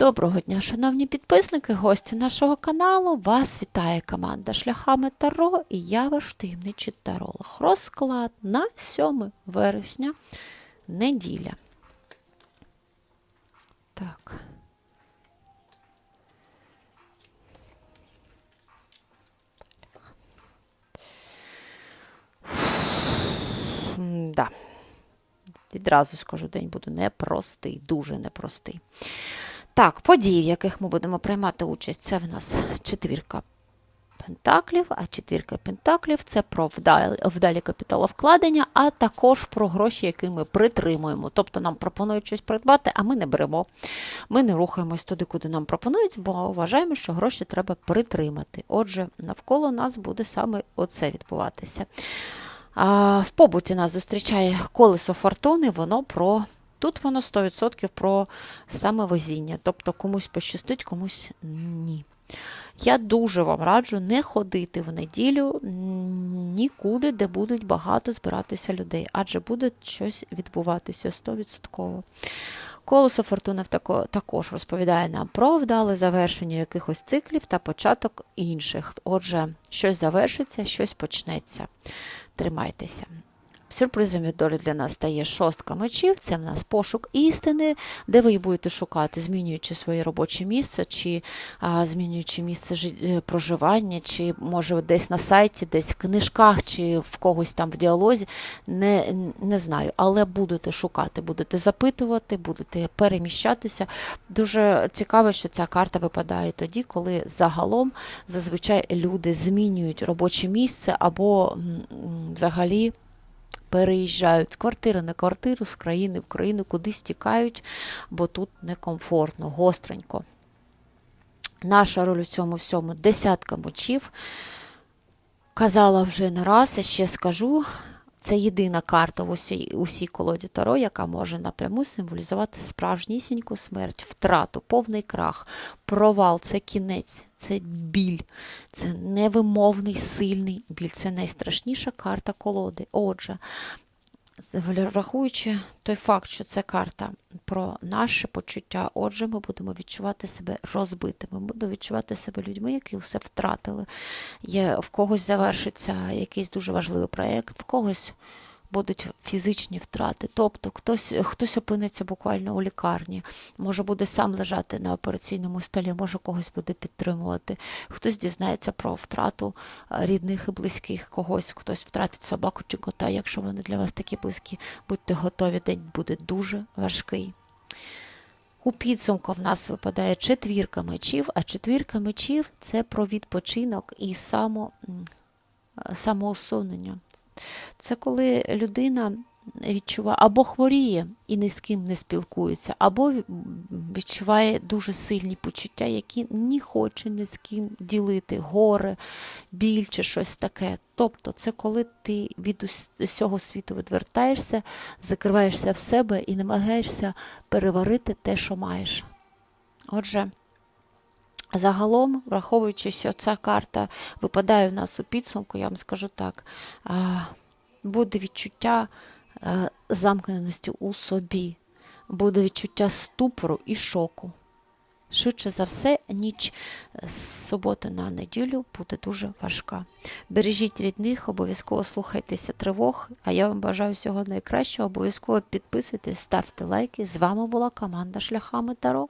Доброго дня, шановні підписники, гості нашого каналу. Вас вітає команда Шляхами Таро і я ваш таємничий таролог. Розклад на 7 вересня, неділя. Так. Да. Відразу скажу, день буде непростий, дуже непростий. Так, події, в яких ми будемо приймати участь, це в нас четвірка пентаклів, а четвірка пентаклів це про вдалі, вдалі капіталовкладення, а також про гроші, які ми притримуємо. Тобто нам пропонують щось придбати, а ми не беремо. Ми не рухаємось туди, куди нам пропонують, бо вважаємо, що гроші треба притримати. Отже, навколо нас буде саме оце відбуватися. В побуті нас зустрічає колесо фортуни, воно про. Тут воно 100% про саме везіння, тобто комусь пощастить, комусь ні. Я дуже вам раджу не ходити в неділю нікуди, де будуть багато збиратися людей, адже буде щось відбуватися 100%. Колесо фортуни також розповідає нам про вдале завершення якихось циклів та початок інших. Отже, щось завершиться, щось почнеться. Тримайтеся. Сюрпризом від долі для нас стає шостка мечів. Це в нас пошук істини, де ви будете шукати, змінюючи своє робоче місце, чи а, змінюючи місце е, проживання, чи може десь на сайті, десь в книжках, чи в когось там в діалозі. Не, не знаю, але будете шукати, будете запитувати, будете переміщатися. Дуже цікаво, що ця карта випадає тоді, коли загалом зазвичай люди змінюють робоче місце або взагалі переїжджають з квартири на квартиру, з країни в країну, кудись тікають, бо тут некомфортно, гостренько. Наша роль у цьому всьому десятка мочів. Казала вже не раз, і ще скажу. Це єдина карта в усій, усій колоді Таро, яка може напряму символізувати справжнісіньку смерть, втрату, повний крах, провал, це кінець, це біль, це невимовний сильний біль. Це найстрашніша карта колоди. Отже, враховуючи той факт, що це карта про наше почуття, отже, ми будемо відчувати себе розбитими, ми будемо відчувати себе людьми, які все втратили. Є, В когось завершиться якийсь дуже важливий проєкт, в когось будуть фізичні втрати. Тобто хтось хтось опиниться буквально у лікарні, може буде сам лежати на операційному столі, може когось буде підтримувати, хтось дізнається про втрату рідних і близьких когось, хтось втратить собаку чи кота. Якщо вони для вас такі близькі, будьте готові, день буде дуже важкий. У підсумку в нас випадає четвірка мечів, а четвірка мечів це про відпочинок і само, самоусунення. Це коли людина відчуває або хворіє і ні з ким не спілкується, або відчуває дуже сильні почуття, які не хоче ні з ким ділити, горе, біль чи щось таке. Тобто, це коли ти від усього світу відвертаєшся, закриваєшся в себе і намагаєшся переварити те, що маєш. Отже, Загалом, враховуючи, що ця карта випадає в нас у підсумку, я вам скажу так, буде відчуття е, замкненості у собі, буде відчуття ступору і шоку. Швидше за все, ніч з суботи на неділю буде дуже важка. Бережіть рідних, обов'язково слухайтеся тривог, а я вам бажаю всього найкращого. Обов'язково підписуйтесь, ставте лайки. З вами була команда Шляхами Таро.